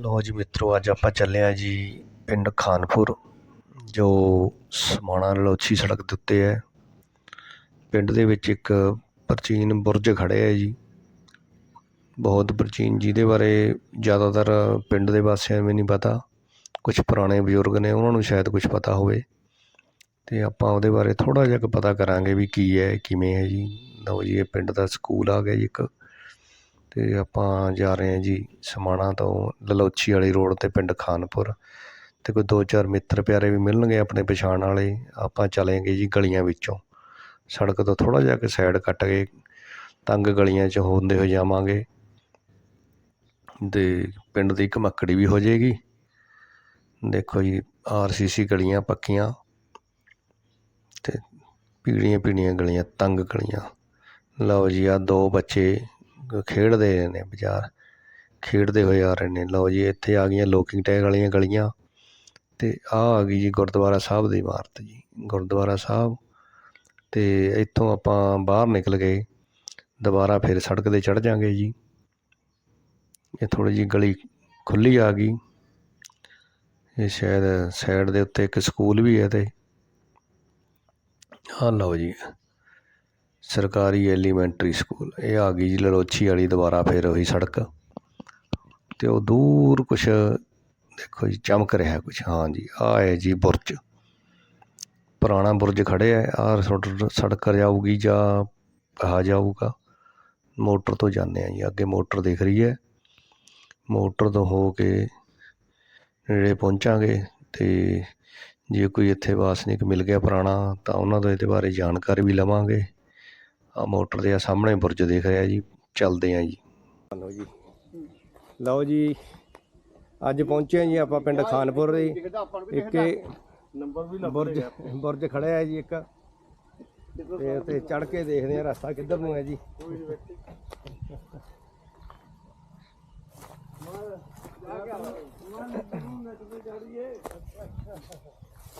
ਲੋ ਜੀ ਮਿੱਤਰੋ, ਅੱਜ ਆਪਾਂ ਚੱਲੇ ਆ ਜੀ ਪਿੰਡ ਖਾਨਪੁਰ, ਜੋ ਸਮਾਣਾ ਲੋਚੀ ਸੜਕ ਦੇ ਉੱਤੇ ਹੈ। ਪਿੰਡ ਦੇ ਵਿੱਚ ਇੱਕ ਪ੍ਰਾਚੀਨ ਬੁਰਜ ਖੜ੍ਹੇ ਹੈ ਜੀ। ਬਹੁਤ ਪ੍ਰਾਚੀਨ, ਜਿਹਦੇ ਬਾਰੇ ਜ਼ਿਆਦਾਤਰ ਪਿੰਡ ਦੇ ਵਾਸੀਆਂ ਨੂੰ ਵੀ ਨਹੀਂ ਪਤਾ। ਕੁਝ ਪੁਰਾਣੇ ਬਜ਼ੁਰਗ ਨੇ, ਉਹਨਾਂ ਨੂੰ ਸ਼ਾਇਦ ਕੁਝ ਪਤਾ ਹੋਵੇ। ਤੇ ਆਪਾਂ ਉਹਦੇ ਬਾਰੇ ਥੋੜ੍ਹਾ ਜਿਹਾ ਕੁ ਪਤਾ ਕਰਾਂਗੇ ਵੀ ਕੀ ਹੈ, ਕਿਵੇਂ ਹੈ ਜੀ। ਲਓ ਜੀ, ਇਹ ਪਿੰਡ ਦਾ ਸਕੂਲ ਆ ਗਿਆ ਜੀ ਇੱਕ। ਅਤੇ ਆਪਾਂ ਜਾ ਰਹੇ ਹਾਂ ਜੀ ਸਮਾਣਾ ਤੋਂ ਲਲੋਚੀ ਵਾਲੀ ਰੋਡ ਤੇ ਪਿੰਡ ਖਾਨਪੁਰ ਅਤੇ ਕੋਈ ਦੋ ਚਾਰ ਮਿੱਤਰ ਪਿਆਰੇ ਵੀ ਮਿਲਣਗੇ ਆਪਣੇ ਪਛਾਣ ਵਾਲੇ, ਆਪਾਂ ਚਲੇਂਗੇ ਜੀ ਗਲੀਆਂ ਵਿੱਚੋਂ। ਸੜਕ ਤੋਂ ਥੋੜ੍ਹਾ ਜਿਹਾ ਕਿ ਸਾਈਡ ਕੱਟ ਕੇ ਤੰਗ ਗਲੀਆਂ 'ਚ ਹੁੰਦੇ ਹੋਏ ਜਾਵਾਂਗੇ ਅਤੇ ਪਿੰਡ ਦੀ ਘਮੱਕੜੀ ਵੀ ਹੋ ਜਾਏਗੀ। ਦੇਖੋ ਜੀ, ਆਰ ਸੀ ਸੀ ਗਲੀਆਂ ਪੱਕੀਆਂ ਅਤੇ ਪੀੜੀਆਂ ਪੀੜੀਆਂ ਗਲੀਆਂ, ਤੰਗ ਗਲੀਆਂ। ਲਓ ਜੀ ਆ ਦੋ ਬੱਚੇ ਖੇਡਦੇ ਨੇ ਬਾਜ਼ਾਰ, ਖੇਡਦੇ ਹੋਏ ਆ ਰਹੇ ਨੇ। ਲਓ ਜੀ, ਇੱਥੇ ਆ ਗਈਆਂ ਲੋਕਿੰਗ ਟੈਗ ਵਾਲੀਆਂ ਗਲੀਆਂ ਅਤੇ ਆਹ ਆ ਗਈ ਜੀ ਗੁਰਦੁਆਰਾ ਸਾਹਿਬ ਦੀ ਇਮਾਰਤ ਜੀ। ਗੁਰਦੁਆਰਾ ਸਾਹਿਬ ਅਤੇ ਇੱਥੋਂ ਆਪਾਂ ਬਾਹਰ ਨਿਕਲ ਗਏ, ਦੁਬਾਰਾ ਫਿਰ ਸੜਕ ਤੇ ਚੜ੍ਹ ਜਾਂਗੇ ਜੀ। ਇਹ ਥੋੜ੍ਹੀ ਜੀ ਗਲੀ ਖੁੱਲੀ ਆ ਗਈ। ਇਹ ਸ਼ਾਇਦ ਸਾਈਡ ਦੇ ਉੱਤੇ ਇੱਕ ਸਕੂਲ ਵੀ ਹੈ ਤੇ। ਹਾਂ ਲਓ ਜੀ ਸਰਕਾਰੀ ਐਲੀਮੈਂਟਰੀ ਸਕੂਲ। ਇਹ ਆ ਗਈ ਜੀ ਲਲੋਚੀ ਵਾਲੀ, ਦੁਬਾਰਾ ਫਿਰ ਉਹੀ ਸੜਕ। ਅਤੇ ਉਹ ਦੂਰ ਕੁਛ, ਦੇਖੋ ਜੀ, ਚਮਕ ਰਿਹਾ ਕੁਛ। ਹਾਂ ਜੀ ਆ ਹੈ ਜੀ ਬੁਰਜ। ਪੁਰਾਣਾ ਬੁਰਜ ਖੜਿਆ ਆਹ ਸੜਕ ਜਾਊਗੀ ਜਾਂ ਆ ਜਾਊਗਾ। ਮੋਟਰ ਤੋਂ ਜਾਂਦੇ ਆ ਜੀ, ਅੱਗੇ ਮੋਟਰ ਦਿਖ ਰਹੀ ਹੈ। ਮੋਟਰ ਤੋਂ ਹੋ ਕੇ ਨੇੜੇ ਪਹੁੰਚਾਂਗੇ ਤੇ ਜੇ ਕੋਈ ਇੱਥੇ ਵਾਸਨਿਕ ਮਿਲ ਗਿਆ ਪੁਰਾਣਾ, ਤਾਂ ਉਹਨਾਂ ਤੋਂ ਇਹਦੇ ਬਾਰੇ ਜਾਣਕਾਰੀ ਵੀ ਲਵਾਂਗੇ। ਆ ਮੋਟਰ ਦੇ ਆ ਸਾਹਮਣੇ ਬੁਰਜ ਦਿਖ ਰਿਹਾ ਜੀ ਚੱਲਦੇ ਆ ਜੀ। ਲਓ ਜੀ। ਲਓ ਜੀ ਅੱਜ ਪਹੁੰਚੇ ਜੀ ਆਪਾਂ ਪਿੰਡ ਖਾਨਪੁਰ ਦੇ। ਇੱਕ ਨੰਬਰ ਵੀ ਬੁਰਜ ਬੁਰਜ ਖੜਿਆ ਹੈ ਜੀ ਇੱਕ। ਤੇ ਉੱਤੇ ਚੜ ਕੇ ਦੇਖਦੇ ਆ ਰਸਤਾ ਕਿੱਧਰ ਨੂੰ ਹੈ ਜੀ।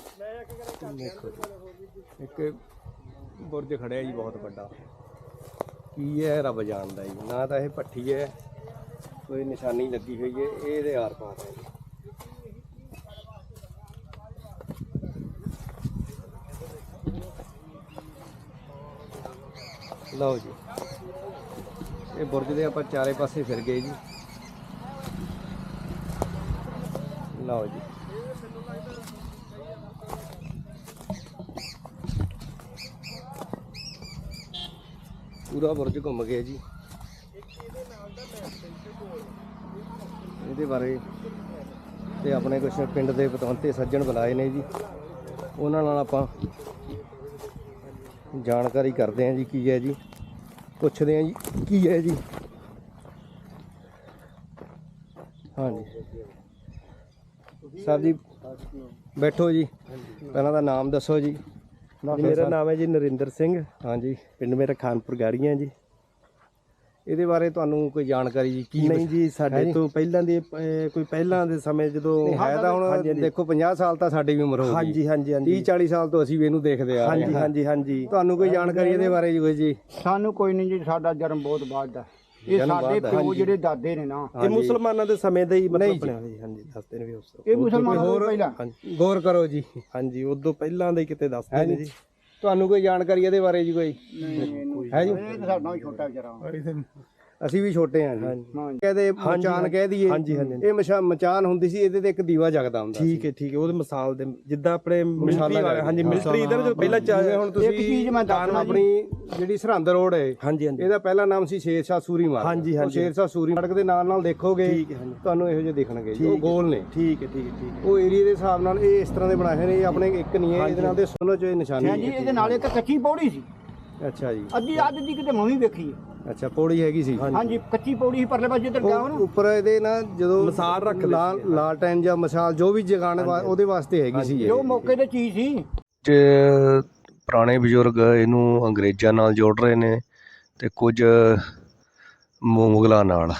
ਦੇਖੋ ਜੀ, ਇੱਕ ਬੁਰਜ ਖੜਿਆ ਜੀ ਬਹੁਤ ਵੱਡਾ। ਕੀ ਹੈ, ਰੱਬ ਜਾਣਦਾ ਜੀ। ਨਾ ਤਾਂ ਇਹ ਪੱਠੀ ਹੈ, ਕੋਈ ਨਿਸ਼ਾਨੀ ਲੱਗੀ ਹੋਈ ਹੈ, ਇਹ ਇਹਦੇ ਆਰ ਪਾਰ ਹੈ ਜੀ ਲਓ ਜੀ। ਇਹ ਬੁਰਜ ਦੇ ਆਪਾਂ ਚਾਰੇ ਪਾਸੇ ਫਿਰ ਗਏ ਜੀ। ਲਓ ਜੀ। ਪੂਰਾ ਬੁਰਜ ਘੁੰਮ ਗਏ ਜੀ। ਇਹਦੇ ਬਾਰੇ ਤੇ ਆਪਣੇ ਕੁਝ ਪਿੰਡ ਦੇ ਪਤਵੰਤੇ ਸੱਜਣ ਬੁਲਾਏ ਨੇ ਜੀ। ਉਹਨਾਂ ਨਾਲ ਆਪਾਂ ਜਾਣਕਾਰੀ ਕਰਦੇ ਹਾਂ ਜੀ ਕੀ ਹੈ ਜੀ। ਪੁੱਛਦੇ ਹਾਂ ਜੀ ਕੀ ਹੈ ਜੀ। ਹਾਂਜੀ। ਸਾਹਿਬ ਜੀ, ਬੈਠੋ ਜੀ। ਪਹਿਲਾਂ ਦਾ ਨਾਮ ਦੱਸੋ ਜੀ। ਜੀ, ਮੇਰਾ ਨਾਮ ਹੈ ਜੀ ਨਰਿੰਦਰ ਸਿੰਘ। ਹਾਂਜੀ ਪਿੰਡ ਮੇਰਾ ਖਾਨਪੁਰ ਗਾੜੀਆਂ ਜੀ। ਇਹਦੇ ਬਾਰੇ ਤੁਹਾਨੂੰ ਕੋਈ ਜਾਣਕਾਰੀ ਜੀ ਕੀ ਨਹੀਂ ਜੀ ਸਾਡੇ? ਤੋਂ ਪਹਿਲਾਂ ਦੇ ਕੋਈ ਪਹਿਲਾਂ ਦੇ ਸਮੇਂ ਜਦੋਂ ਹੈ ਤਾਂ ਹੁਣ। ਦੇਖੋ 50 ਸਾਲ ਤਾਂ ਸਾਡੀ ਵੀ ਉਮਰ ਹੋ ਗਈ। ਹਾਂਜੀ ਹਾਂਜੀ 30 ਹਾਂਜੀ 40 ਸਾਲ ਤੋਂ ਅਸੀਂ ਵੀ ਇਹਨੂੰ ਦੇਖਦੇ ਆ ਹਾਂਜੀ ਹਾਂਜੀ ਹਾਂਜੀ। ਤੁਹਾਨੂੰ ਕੋਈ ਜਾਣਕਾਰੀ ਇਹਦੇ ਬਾਰੇ ਜੀ ਕੋਈ ਜੀ? ਸਾਨੂੰ ਕੋਈ ਨਹੀਂ ਜੀ ਸਾਡਾ ਜਨਮ ਬਹੁਤ ਬਾਅਦ ਦਾ। ਇਹ ਸਾਡੇ ਪਿਓ ਜਿਹੜੇ ਦਾਦੇ ਨੇ ਨਾ। ਇਹ ਮੁਸਲਮਾਨਾਂ ਦੇ ਸਮੇਂ ਦਾ ਹੀ ਨਹੀਂ ਮਤਲਬ। ਬਣਿਆ ਹੋਇਆ ਹਾਂਜੀ ਦੱਸਦੇ ਨੇ ਵੀ ਉਸ ਇਹ ਮੁਸਲਮਾਨਾਂ ਤੋਂ ਪਹਿਲਾਂ। ਹਾਂਜੀ। ਗੌਰ ਕਰੋ ਜੀ। ਹਾਂਜੀ ਉਦੋਂ ਪਹਿਲਾਂ ਦਾ ਹੀ ਕਿਤੇ ਦੱਸਦੇ ਨੇ ਜੀ। ਤੁਹਾਨੂੰ ਕੋਈ ਜਾਣਕਾਰੀ ਇਹਦੇ ਬਾਰੇ ਜੀ ਕੋਈ? ਹੈ ਜੀ। ਇਹ ਸਾਡਾ ਛੋਟਾ ਵਿਚਾਰਾ। ਅਸੀਂ ਵੀ ਛੋਟੇ ਹਾਂ ਜੀ। ਕਹਦੇ ਮਚਾਨ ਕਹਿ ਦਈਏ। ਹਾਂਜੀ, ਹਾਂਜੀ। ਇਹ ਮਸ਼ਾ- ਮਚਾਨ ਹੁੰਦੀ ਸੀ ਇਹਦੇ ਤੇ ਇੱਕ ਦੀਵਾ ਜਗਦਾ ਹੁੰਦਾ ਸੀ। ਠੀਕ ਹੈ ਠੀਕ ਹੈ ਉਹਦੇ ਮਿਸਾਲ ਦੇ ਜਿੱਦਾਂ ਆਪਣੇ ਮਿਲਟਰੀ ਮਿਸਾਲਾਂ ਵਾਲੇ ਹਾਂਜੀ ਹਾਂ। ਮਿਲਟਰੀ ਇਧਰ ਜੋ ਪਹਿਲਾਂ ਚਾ- ਜਿਵੇਂ ਹੁਣ ਤੁਸੀਂ ਇੱਕ ਚੀਜ਼ ਮੈਂ ਦੱਸਣਾ ਜੀ। ਆਪਣੀ ਜਿਹੜੀ ਸਰਹੰਦ ਰੋਡ ਹੈ ਹਾਂਜੀ ਹਾਂਜੀ। ਇਹਦਾ ਪਹਿਲਾ ਨਾਮ ਸੀ ਸ਼ੇਰ ਸ਼ਾਹ ਸੂਰੀ ਮਾਰਗ। ਹਾਂਜੀ, ਉਹ ਹਾਂਜੀ। ਸ਼ੇਰ ਸ਼ਾਹ ਸੂਰੀ ਮਾਰਗ ਦੇ ਨਾਲ ਨਾਲ ਦੇਖੋਗੇ ਹੈ। ਤੁਹਾਨੂੰ ਇਹੋ ਜਿਹੇ ਦਿਖਣਗੇ ਜੀ, ਉਹ ਠੀਕ ਹੈ। ਗੋਲ ਨੇ। ਠੀਕ ਹੈ ਠੀਕ ਹੈ ਠੀਕ ਹੈ। ਉਹ ਏਰੀਆ ਦੇ ਹਿਸਾਬ ਨਾਲ ਇਹ ਇਸ ਤਰ੍ਹਾਂ ਦੇ ਬਣਾਏ ਹੋਏ ਨੇ ਆਪਣੇ ਇੱਕ ਨਹੀਂ ਹੈ ਇਹਦੇ ਨਾਲ ਦੇ ਸੁਣੋ ਚ ਇਹ ਨਿਸ਼ਾਨੀ ਹਾਂਜੀ ਇਹਦੇ ਨਾਲ ਇੱਕ ਕੱਚੀ ਪੌੜੀ ਸੀ। ਹੈ। ਅੱਛਾ ਜੀ। ਅੱਧੀ ਅੱਧ ਦੀ ਕਿਤੇ ਮਵੀ ਵੇਖੀ ਹੈ। ਅੱਛਾ ਪੌੜੀ ਹੈਗੀ ਸੀ। ਹਾਂਜੀ। ਕੱਚੀ ਪੌੜੀ ਸੀ ਪਰਲੇ ਪਾਸੇ ਜਿੱਧਰ ਗਿਆ ਉਹ ਨਾ ਉੱਪਰ ਇਹਦੇ ਨਾ ਜਦੋਂ ਮਿਸਾਲ ਰੱਖਦੇ ਸੀ। ਲਾਲ ਲਾਲਟੈਨ ਜਾਂ ਮਿਸਾਲ ਜੋ ਵੀ ਜਗਾਣ ਉਹਦੇ ਵਾਸਤੇ ਹੈਗੀ ਸੀ ਇਹ। ਜੋ ਮੌਕੇ ਤੇ ਚੀਜ਼ ਸੀ। ਚ ਪੁਰਾਣੇ ਬਜ਼ੁਰਗ ਇਹਨੂੰ ਅੰਗਰੇਜ਼ਾਂ ਨਾਲ ਜੋੜ ਰਹੇ ਨੇ ਤੇ ਕੁਝ ਮੁਗਲਾਂ ਨਾਲ।